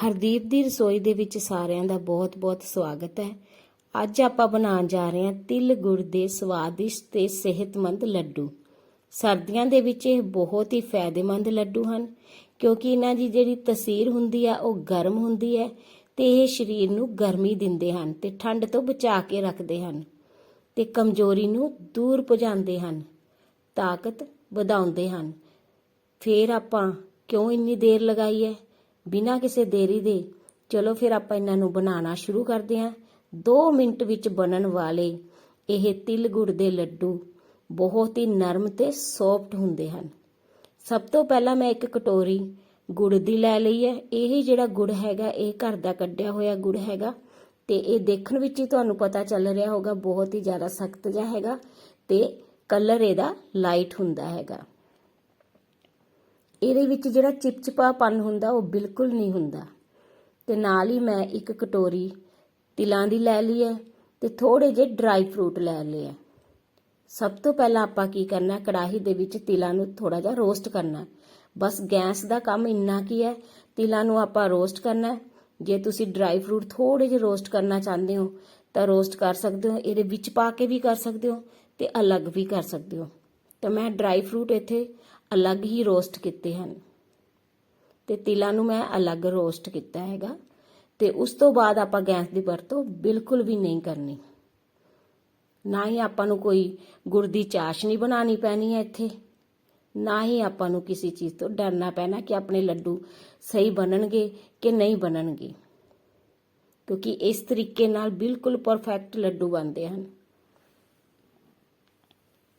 ਹਰਦੀਪ ਦੀ ਰਸੋਈ ਦੇ ਵਿੱਚ ਸਾਰਿਆਂ ਦਾ ਬਹੁਤ-ਬਹੁਤ ਸਵਾਗਤ ਹੈ। ਅੱਜ ਆਪਾਂ ਬਣਾਉਣ ਜਾ ਰਹੇ ਹਾਂ ਤਿਲ, ਗੁੜ ਦੇ ਸਵਾਦਿਸ਼ਟ ਤੇ ਸਿਹਤਮੰਦ ਲੱਡੂ। ਸਰਦੀਆਂ ਦੇ ਵਿੱਚ ਇਹ ਬਹੁਤ ਹੀ ਫਾਇਦੇਮੰਦ ਲੱਡੂ ਹਨ, ਕਿਉਂਕਿ ਇਹਨਾਂ ਦੀ ਜਿਹੜੀ ਤਸੀਰ ਹੁੰਦੀ ਆ, ਉਹ ਗਰਮ ਹੁੰਦੀ ਹੈ ਤੇ ਇਹ ਸਰੀਰ ਨੂੰ ਗਰਮੀ ਦਿੰਦੇ ਹਨ ਤੇ ਠੰਡ ਤੋਂ ਬਚਾ ਕੇ ਰੱਖਦੇ ਹਨ ਤੇ ਕਮਜ਼ੋਰੀ ਨੂੰ ਦੂਰ ਭਜਾਉਂਦੇ ਹਨ, ਤਾਕਤ ਵਧਾਉਂਦੇ ਹਨ। ਫੇਰ ਆਪਾਂ ਕਿਉਂ ਇੰਨੀ ਦੇਰ ਲਗਾਈ ਹੈ? ਬਿਨਾਂ ਕਿਸੇ ਦੇਰੀ ਦੇ, ਚਲੋ ਫਿਰ ਆਪਾਂ ਇਹਨਾਂ ਨੂੰ ਬਣਾਉਣਾ ਸ਼ੁਰੂ ਕਰਦੇ ਹਾਂ। 2 ਮਿੰਟ ਵਿੱਚ ਬਣਨ ਵਾਲੇ ਇਹ ਤਿਲ ਗੁੜ ਦੇ ਲੱਡੂ ਬਹੁਤ ਹੀ ਨਰਮ ਤੇ ਸੌਫਟ ਹੁੰਦੇ ਹਨ। ਸਭ ਤੋਂ ਪਹਿਲਾਂ ਮੈਂ ਇੱਕ ਕਟੋਰੀ ਗੁੜ ਦੀ ਲੈ ਲਈ ਹੈ। ਇਹ ਜਿਹੜਾ ਗੁੜ ਹੈਗਾ, ਇਹ ਘਰ ਦਾ ਕੱਢਿਆ ਹੋਇਆ ਗੁੜ ਹੈਗਾ ਤੇ ਇਹ ਦੇਖਣ ਵਿੱਚ ਹੀ ਤੁਹਾਨੂੰ ਪਤਾ ਚੱਲ ਰਿਹਾ ਹੋਗਾ, ਬਹੁਤ ਹੀ ਜ਼ਿਆਦਾ ਸਖਤ ਜਿਹਾ ਹੈਗਾ ਤੇ ਕਲਰ ਇਹਦਾ ਲਾਈਟ ਹੁੰਦਾ ਹੈਗਾ। ਇਹਦੇ ਵਿੱਚ ਜਿਹੜਾ ਚਿਪਚਿਪਾਪਨ ਹੁੰਦਾ, ਉਹ ਬਿਲਕੁਲ ਨਹੀਂ ਹੁੰਦਾ। ਤੇ ਨਾਲ ਹੀ ਮੈਂ ਇੱਕ ਕਟੋਰੀ ਤਿਲਾਂ ਦੀ ਲੈ ਲਈ ਹੈ ਤੇ ਥੋੜੇ ਜਿਹੇ ਡਰਾਈ ਫਰੂਟ ਲੈ ਲਏ ਹੈ। ਸਭ ਤੋਂ ਪਹਿਲਾਂ ਆਪਾਂ ਕੀ ਕਰਨਾ, ਕੜਾਹੀ ਦੇ ਵਿੱਚ ਤਿਲਾਂ ਨੂੰ ਥੋੜਾ ਜਿਹਾ ਰੋਸਟ ਕਰਨਾ। ਬਸ ਗੈਸ ਦਾ ਕੰਮ ਇੰਨਾ ਕੀ ਹੈ, ਤਿਲਾਂ ਨੂੰ ਆਪਾਂ ਰੋਸਟ ਕਰਨਾ ਜੇ ਤੁਸੀਂ ਡਰਾਈ ਫਰੂਟ ਥੋੜੇ ਜਿਹੇ ਰੋਸਟ ਕਰਨਾ ਚਾਹੁੰਦੇ ਹੋ, ਤਾਂ ਰੋਸਟ ਕਰ ਸਕਦੇ ਹੋ, ਇਹਦੇ ਵਿੱਚ ਪਾ ਕੇ ਵੀ ਕਰ ਸਕਦੇ ਹੋ ਤੇ ਅਲੱਗ ਵੀ ਕਰ ਸਕਦੇ ਹੋ। ਤਾਂ ਮੈਂ ਡਰਾਈ ਫਰੂਟ ਇੱਥੇ ਅਲੱਗ ਹੀ ਰੋਸਟ ਕੀਤੇ ਹਨ। ਤੇ ਤਿਲਾਂ ਨੂੰ ਮੈਂ ਅਲੱਗ ਰੋਸਟ ਕੀਤਾ ਹੈਗਾ। ਤੇ ਉਸ ਤੋਂ ਬਾਅਦ ਆਪਾਂ ਗੈਸ ਦੀ ਵਰਤੋਂ ਬਿਲਕੁਲ ਵੀ ਨਹੀਂ ਕਰਨੀ। ਨਾ ਹੀ ਆਪਾਂ ਨੂੰ ਕੋਈ ਗੁੜ ਦੀ ਚਾਸ਼ ਨਹੀਂ ਬਣਾਉਣੀ ਪੈਣੀ ਹੈ ਇੱਥੇ। ਨਾ ਹੀ ਆਪਾਂ ਨੂੰ ਕਿਸੇ ਚੀਜ਼ ਤੋਂ ਡਰਨਾ ਪੈਣਾ ਕਿ ਆਪਣੇ ਲੱਡੂ ਸਹੀ ਬਣਨਗੇ ਕਿ ਨਹੀਂ ਬਣਨਗੇ। ਕਿਉਂਕਿ ਇਸ ਤਰੀਕੇ ਨਾਲ ਬਿਲਕੁਲ ਪਰਫੈਕਟ ਲੱਡੂ ਬਣਦੇ ਹਨ।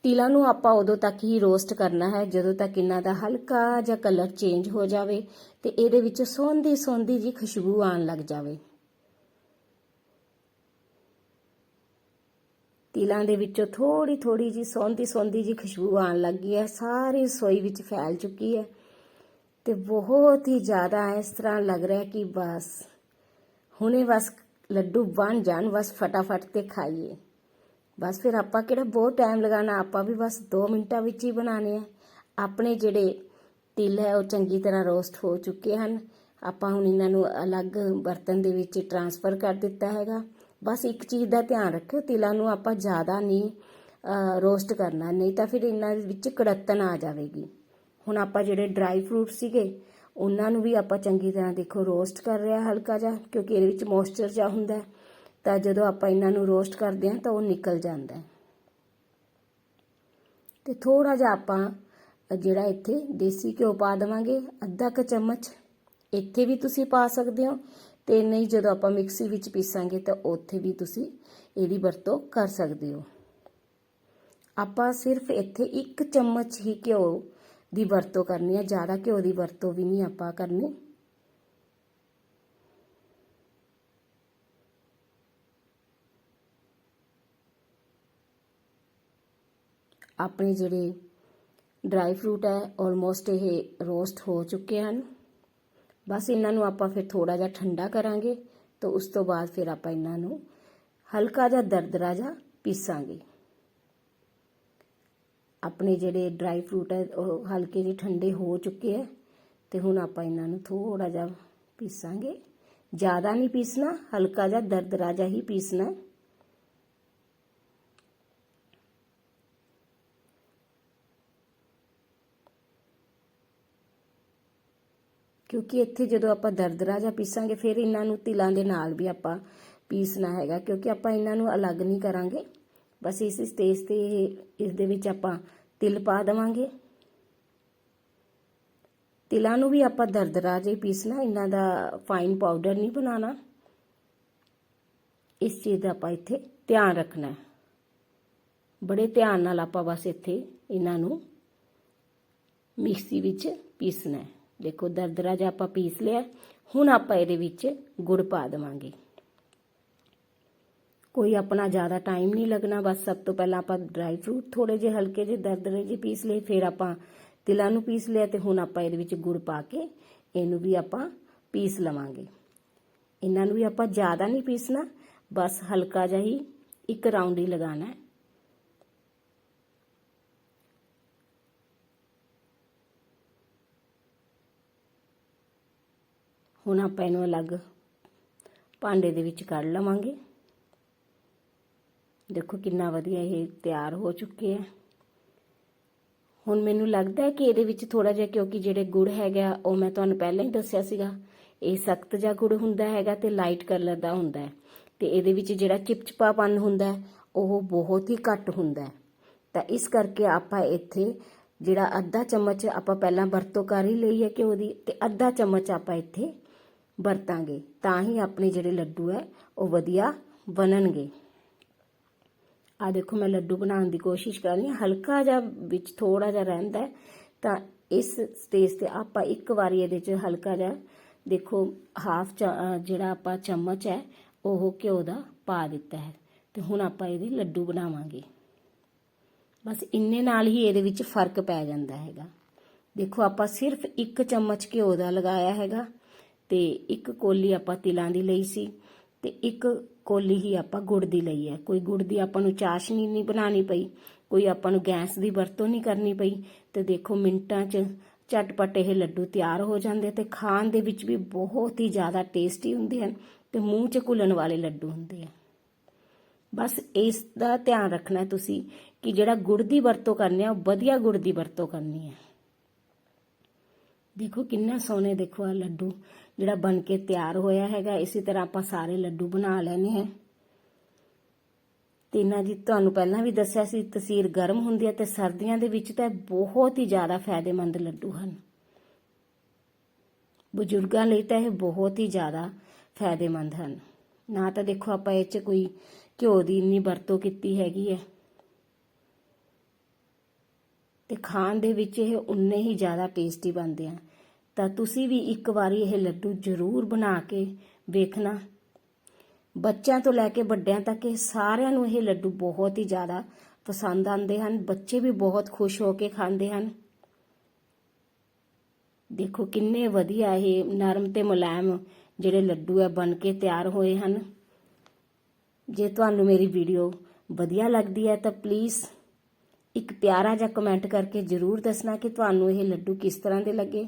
ਤਿਲਾਂ ਨੂੰ ਆਪਾਂ ਉਦੋਂ ਤੱਕ ਹੀ ਰੋਸਟ ਕਰਨਾ ਹੈ, ਜਦੋਂ ਤੱਕ ਇਹਨਾਂ ਦਾ ਹਲਕਾ ਜਿਹਾ ਕਲਰ ਚੇਂਜ ਹੋ ਜਾਵੇ ਤੇ ਇਹਦੇ ਵਿੱਚ ਸੌਂਦੀ ਸੌਂਦੀ ਜੀ ਖੁਸ਼ਬੂ ਆਉਣ ਲੱਗ ਜਾਵੇ। ਤਿਲਾਂ ਦੇ ਵਿੱਚੋਂ ਥੋੜੀ ਥੋੜੀ ਜੀ ਸੌਂਦੀ ਸੌਂਦੀ ਜੀ ਖੁਸ਼ਬੂ ਆਉਣ ਲੱਗੀ ਹੈ, ਸਾਰੀ ਰਸੋਈ ਵਿੱਚ ਫੈਲ ਚੁੱਕੀ ਹੈ ਤੇ ਬਹੁਤ ਹੀ ਜ਼ਿਆਦਾ ਇਸ ਤਰ੍ਹਾਂ ਲੱਗ ਰਿਹਾ ਕਿ ਬਸ ਹੁਣੇ ਬਸ ਲੱਡੂ ਬਣ ਜਾਣ, ਬਸ ਫਟਾਫਟ ਤੇ ਖਾਈਏ। ਬਸ ਫਿਰ ਆਪਾਂ ਕਿਹੜਾ ਬਹੁਤ ਟਾਈਮ ਲਗਾਣਾ ਆਪਾਂ ਵੀ ਬਸ 2 ਮਿੰਟਾਂ ਵਿੱਚ ਹੀ ਬਣਾਣੇ ਆ। ਆਪਣੇ ਜਿਹੜੇ ਤਿਲ ਹੈ, ਉਹ ਚੰਗੀ ਤਰ੍ਹਾਂ ਰੋਸਟ ਹੋ ਚੁੱਕੇ ਹਨ। ਆਪਾਂ ਹੁਣ ਇਹਨਾਂ ਨੂੰ ਅਲੱਗ ਬਰਤਨ ਦੇ ਵਿੱਚ ਟਰਾਂਸਫਰ ਕਰ ਦਿੱਤਾ ਹੈਗਾ। ਬਸ ਇੱਕ ਚੀਜ਼ ਦਾ ਧਿਆਨ ਰੱਖਿਓ, ਤਿਲਾਂ ਨੂੰ ਆਪਾਂ ਜ਼ਿਆਦਾ ਨਹੀਂ ਰੋਸਟ ਕਰਨਾ, ਨਹੀਂ ਤਾਂ ਫਿਰ ਇਹਨਾਂ ਵਿੱਚ ਕੜਤਨ ਆ ਜਾਵੇਗੀ। ਹੁਣ ਆਪਾਂ ਜਿਹੜੇ ਡਰਾਈ ਫਰੂਟ ਸੀਗੇ, ਉਹਨਾਂ ਨੂੰ ਵੀ ਆਪਾਂ ਚੰਗੀ ਤਰ੍ਹਾਂ ਦੇਖੋ ਰੋਸਟ ਕਰ ਰਿਹਾ ਹਲਕਾ ਜਿਹਾ, ਕਿਉਂਕਿ ਇਹਦੇ ਵਿੱਚ ਮੋਇਸਚਰ ਜਿਹਾ ਹੁੰਦਾ ਹੈ। ਤਾਂ ਜਦੋਂ ਆਪਾਂ ਇਹਨਾਂ ਨੂੰ ਰੋਸਟ ਕਰਦੇ ਹਾਂ ਤਾਂ ਉਹ ਨਿਕਲ ਜਾਂਦਾ ਹੈ। ਤੇ ਥੋੜਾ ਜਿਹਾ ਆਪਾਂ ਜਿਹੜਾ ਇੱਥੇ ਦੇਸੀ ਘਿਓ ਪਾ ਦੇਵਾਂਗੇ, ਅੱਧਾ ਕ ਚਮਚ ਇੱਥੇ ਵੀ ਤੁਸੀਂ ਪਾ ਸਕਦੇ ਹੋ ਤੇ ਨਹੀਂ ਜਦੋਂ ਆਪਾਂ ਮਿਕਸੀ ਵਿੱਚ ਪੀਸਾਂਗੇ ਤਾਂ ਉੱਥੇ ਵੀ ਤੁਸੀਂ ਇਹਦੀ ਵਰਤੋਂ ਕਰ ਸਕਦੇ ਹੋ। ਆਪਾਂ ਸਿਰਫ ਇੱਥੇ ਇੱਕ ਚਮਚ ਹੀ ਘਿਓ ਦੀ ਵਰਤੋਂ ਕਰਨੀ ਹੈ, ਜ਼ਿਆਦਾ ਘਿਓ ਦੀ ਵਰਤੋਂ ਵੀ ਨਹੀਂ ਆਪਾਂ ਕਰਨੀ। ਆਪਣੇ ਜਿਹੜੇ ਡਰਾਈ ਫਰੂਟ ਹੈ ਆਲਮੋਸਟ ਇਹ ਰੋਸਟ ਹੋ ਚੁੱਕੇ ਹਨ। ਬਸ ਇਹਨਾਂ ਨੂੰ ਆਪਾਂ ਫਿਰ ਥੋੜਾ ਜਿਹਾ ਠੰਡਾ ਕਰਾਂਗੇ ਤਾਂ ਉਸ ਤੋਂ ਬਾਅਦ ਫਿਰ ਆਪਾਂ ਇਹਨਾਂ ਨੂੰ ਹਲਕਾ ਜਿਹਾ ਦਰਦਰਾ ਜਿਹਾ ਪੀਸਾਂਗੇ। ਆਪਣੇ ਜਿਹੜੇ ਡਰਾਈ ਫਰੂਟ ਹੈ, ਉਹ ਹਲਕੇ ਜਿਹੇ ਠੰਡੇ ਹੋ ਚੁੱਕੇ ਹੈ ਤੇ ਹੁਣ ਆਪਾਂ ਇਹਨਾਂ ਨੂੰ ਥੋੜਾ ਜਿਹਾ ਪੀਸਾਂਗੇ। ਜ਼ਿਆਦਾ ਨਹੀਂ ਪੀਸਣਾ, ਹਲਕਾ ਜਿਹਾ ਦਰਦਰਾ ਜਿਹਾ ਹੀ ਪੀਸਣਾ ਕਿਉਂਕਿ ਇੱਥੇ ਜਦੋਂ ਆਪਾਂ ਦਰਦਰਾ ਜਾਂ ਪੀਸਾਂਗੇ, ਫਿਰ ਇਹਨਾਂ ਨੂੰ ਤਿਲਾਂ ਦੇ ਨਾਲ ਵੀ ਆਪਾਂ ਪੀਸਣਾ ਹੈਗਾ, ਕਿਉਂਕਿ ਆਪਾਂ ਇਹਨਾਂ ਨੂੰ ਅਲੱਗ ਨਹੀਂ ਕਰਾਂਗੇ। ਬਸ ਇਸ ਸਟੇਜ ਤੇ ਇਸ ਦੇ ਵਿੱਚ ਆਪਾਂ ਤਿਲ ਪਾ ਦੇਵਾਂਗੇ। ਤਿਲਾਂ ਨੂੰ ਵੀ ਆਪਾਂ ਦਰਦਰਾ ਜੇ ਪੀਸਣਾ, ਇਹਨਾਂ ਦਾ ਫਾਈਨ ਪਾਊਡਰ ਨਹੀਂ ਬਣਾਉਣਾ। ਇਸ ਚੀਜ਼ ਦਾ ਆਪਾਂ ਇੱਥੇ ਧਿਆਨ ਰੱਖਣਾ ਬੜੇ ਧਿਆਨ ਨਾਲ ਆਪਾਂ ਬਸ ਇੱਥੇ ਇਹਨਾਂ ਨੂੰ ਮਿਕਸੀ ਵਿੱਚ ਪੀਸਣਾ ਦੇਖੋ ਦਰਦਰਾ ਜਿਹਾ ਆਪਾਂ ਪੀਸ ਲਿਆ, ਹੁਣ ਆਪਾਂ ਇਹਦੇ ਵਿੱਚ ਗੁੜ ਪਾ ਦੇਵਾਂਗੇ। ਕੋਈ ਆਪਣਾ ਜ਼ਿਆਦਾ ਟਾਈਮ ਨਹੀਂ ਲੱਗਣਾ, ਬਸ ਸਭ ਤੋਂ ਪਹਿਲਾਂ ਆਪਾਂ ਡਰਾਈ ਫਰੂਟ ਥੋੜੇ ਜਿਹੇ ਹਲਕੇ ਜਿਹੇ ਦਰਦਰੇ ਜਿਹੇ ਪੀਸ ਲਏ, ਫਿਰ ਆਪਾਂ ਤਿਲਾਂ ਨੂੰ ਪੀਸ ਲਿਆ ਤੇ ਹੁਣ ਆਪਾਂ ਇਹਦੇ ਵਿੱਚ ਗੁੜ ਪਾ ਕੇ ਇਹਨੂੰ ਵੀ ਆਪਾਂ ਪੀਸ ਲਵਾਂਗੇ। ਇਹਨਾਂ ਨੂੰ ਵੀ ਆਪਾਂ ਜ਼ਿਆਦਾ ਨਹੀਂ ਪੀਸਣਾ, ਬਸ ਹਲਕਾ ਜਿਹਾ ਹੀ ਇੱਕ ਰਾਉਂਡ ਹੀ ਲਗਾਣਾ ਹੈ। ਹੁਣ ਆਪਾਂ ਇਹਨੂੰ ਅਲੱਗ ਭਾਂਡੇ ਦੇ ਵਿੱਚ ਕੱਢ ਲਵਾਂਗੇ। ਦੇਖੋ ਕਿੰਨਾ ਵਧੀਆ ਇਹ ਤਿਆਰ ਹੋ ਚੁੱਕੇ ਹੈ ਹੁਣ ਮੈਨੂੰ ਲੱਗਦਾ ਹੈ ਕਿ ਇਹਦੇ ਵਿੱਚ ਥੋੜਾ ਜਿਹਾ ਕਿਉਂਕਿ ਜਿਹੜੇ ਗੁੜ ਹੈਗਾ, ਉਹ ਮੈਂ ਤੁਹਾਨੂੰ ਪਹਿਲਾਂ ਹੀ ਦੱਸਿਆ ਸੀਗਾ। ਇਹ ਸਖਤ ਜਿਹਾ ਗੁੜ ਹੁੰਦਾ ਹੈਗਾ ਤੇ ਲਾਈਟ ਕਲਰ ਦਾ ਹੁੰਦਾ ਹੈ। ਤੇ ਇਹਦੇ ਵਿੱਚ ਜਿਹੜਾ ਚਿਪਚਿਪਾਪਨ ਹੁੰਦਾ ਉਹ ਬਹੁਤ ਹੀ ਘੱਟ ਹੁੰਦਾ ਤਾਂ ਇਸ ਕਰਕੇ ਆਪਾਂ ਇੱਥੇ ਜਿਹੜਾ ਅੱਧਾ ਚਮਚ ਆਪਾਂ ਪਹਿਲਾਂ ਵਰਤੋਂ ਕਰ ਹੀ ਲਈ ਹੈ ਘਿਓ ਦੀ, ਤੇ ਅੱਧਾ ਚਮਚ ਆਪਾਂ ਇੱਥੇ ਵਰਤਾਂਗੇ, ਤਾਂ ਹੀ ਆਪਣੇ ਜਿਹੜੇ ਲੱਡੂ ਹੈ, ਉਹ ਵਧੀਆ ਬਣਨਗੇ। ਆ ਦੇਖੋ, ਮੈਂ ਲੱਡੂ ਬਣਾਉਣ ਦੀ ਕੋਸ਼ਿਸ਼ ਕਰ ਰਹੀ ਹਾਂ। ਹਲਕਾ ਜਿਹਾ ਵਿੱਚ ਥੋੜਾ ਜਿਹਾ ਰਹਿੰਦਾ ਤਾਂ ਇਸ ਸਟੇਜ ਤੇ ਆਪਾਂ ਇੱਕ ਵਾਰੀ ਇਹਦੇ 'ਚ ਹਲਕਾ ਜਿਹਾ, ਦੇਖੋ ਹਾਫ ਜਿਹੜਾ ਆਪਾਂ ਚਮਚ ਹੈ, ਉਹ ਘਿਓ ਦਾ ਪਾ ਦਿੱਤਾ ਹੈ। ਤੇ ਹੁਣ ਆਪਾਂ ਇਹਦੇ ਲੱਡੂ ਬਣਾਵਾਂਗੇ। ਬਸ ਇੰਨੇ ਨਾਲ ਹੀ ਇਹਦੇ ਵਿੱਚ ਫ਼ਰਕ ਪੈ ਜਾਂਦਾ ਹੈਗਾ। ਦੇਖੋ, ਆਪਾਂ ਸਿਰਫ ਇੱਕ ਚਮਚ ਘਿਓ ਦਾ ਲਗਾਇਆ ਹੈਗਾ। ਤੇ ਇੱਕ ਕੋਲੀ ਆਪਾਂ ਤਿਲਾਂ ਦੀ ਲਈ ਸੀ ਤੇ ਇੱਕ ਕੋਲੀ ਹੀ ਆਪਾਂ ਗੁੜ ਦੀ ਲਈ ਹੈ। ਕੋਈ ਗੁੜ ਦੀ ਆਪਾਂ ਨੂੰ ਚਾਸ਼ਨੀ ਨਹੀਂ ਬਣਾਉਣੀ ਪਈ, ਕੋਈ ਆਪਾਂ ਨੂੰ ਗੈਸ ਦੀ ਵਰਤੋਂ ਨਹੀਂ ਕਰਨੀ ਪਈ ਤੇ ਦੇਖੋ ਮਿੰਟਾਂ 'ਚ ਝਟਪਟ ਇਹ ਲੱਡੂ ਤਿਆਰ ਹੋ ਜਾਂਦੇ ਤੇ ਖਾਣ ਦੇ ਵਿੱਚ ਵੀ ਬਹੁਤ ਹੀ ਜ਼ਿਆਦਾ ਟੇਸਟੀ ਹੁੰਦੇ ਹਨ ਤੇ ਮੂੰਹ 'ਚ ਘੁਲਣ ਵਾਲੇ ਲੱਡੂ ਹੁੰਦੇ ਆ। ਬਸ ਇਸ ਦਾ ਧਿਆਨ ਰੱਖਣਾ ਤੁਸੀਂ ਕਿ ਜਿਹੜਾ ਗੁੜ ਦੀ ਵਰਤੋਂ ਕਰਨੀ ਆ, ਉਹ ਵਧੀਆ ਗੁੜ ਦੀ ਵਰਤੋਂ ਕਰਨੀ ਹੈ ਦੇਖੋ ਕਿੰਨਾ ਸੋਹਣੇ ਦੇਖੋ ਆ ਲੱਡੂ। ਜਿਹੜਾ ਬਣ ਕੇ ਤਿਆਰ ਹੋਇਆ ਹੈਗਾ, ਇਸੇ ਤਰ੍ਹਾਂ ਆਪਾਂ ਸਾਰੇ ਲੱਡੂ ਬਣਾ ਲੈਣੇ ਹੈ। ਤੇ ਇਹਨਾਂ ਦੀ ਤੁਹਾਨੂੰ ਪਹਿਲਾਂ ਵੀ ਦੱਸਿਆ ਸੀ, ਤਸੀਰ ਗਰਮ ਹੁੰਦੀ ਹੈ ਤੇ ਸਰਦੀਆਂ ਦੇ ਵਿੱਚ ਤਾਂ ਇਹ ਬਹੁਤ ਹੀ ਜ਼ਿਆਦਾ ਫਾਇਦੇਮੰਦ ਲੱਡੂ ਹਨ। ਬਜ਼ੁਰਗਾਂ ਲਈ ਤਾਂ ਇਹ ਬਹੁਤ ਹੀ ਜ਼ਿਆਦਾ ਫਾਇਦੇਮੰਦ ਹਨ। ਨਾ ਤਾਂ ਦੇਖੋ ਆਪਾਂ ਇਹ 'ਚ ਕੋਈ ਘਿਓ ਦੀ ਇੰਨੀ ਵਰਤੋਂ ਕੀਤੀ ਹੈਗੀ ਹੈ। ਤੇ ਖਾਣ ਦੇ ਵਿੱਚ ਇਹ ਉਨੇ ਹੀ ਜ਼ਿਆਦਾ ਟੇਸਟੀ ਬਣਦੇ ਆ। ਤਾਂ ਤੁਸੀਂ ਵੀ ਇੱਕ ਵਾਰੀ ਇਹ ਲੱਡੂ ਜ਼ਰੂਰ ਬਣਾ ਕੇ ਵੇਖਣਾ। ਬੱਚਿਆਂ ਤੋਂ ਲੈ ਕੇ ਵੱਡਿਆਂ ਤੱਕ ਇਹ ਸਾਰਿਆਂ ਨੂੰ ਇਹ ਲੱਡੂ ਬਹੁਤ ਹੀ ਜ਼ਿਆਦਾ ਪਸੰਦ ਆਉਂਦੇ ਹਨ। ਬੱਚੇ ਵੀ ਬਹੁਤ ਖੁਸ਼ ਹੋ ਕੇ ਖਾਂਦੇ ਹਨ। ਦੇਖੋ ਕਿੰਨੇ ਵਧੀਆ ਇਹ ਨਰਮ ਤੇ ਮੁਲਾਇਮ ਜਿਹੜੇ ਲੱਡੂ ਹੈ ਬਣ ਕੇ ਤਿਆਰ ਹੋਏ ਹਨ। ਜੇ ਤੁਹਾਨੂੰ ਮੇਰੀ ਵੀਡੀਓ ਵਧੀਆ ਲੱਗਦੀ ਹੈ ਤਾਂ ਪਲੀਜ਼ ਇੱਕ ਪਿਆਰਾ ਜਿਹਾ ਕਮੈਂਟ ਕਰਕੇ ਜਰੂਰ ਦੱਸਣਾ ਕਿ ਤੁਹਾਨੂੰ ਇਹ ਲੱਡੂ ਕਿਸ ਤਰ੍ਹਾਂ ਦੇ ਲੱਗੇ।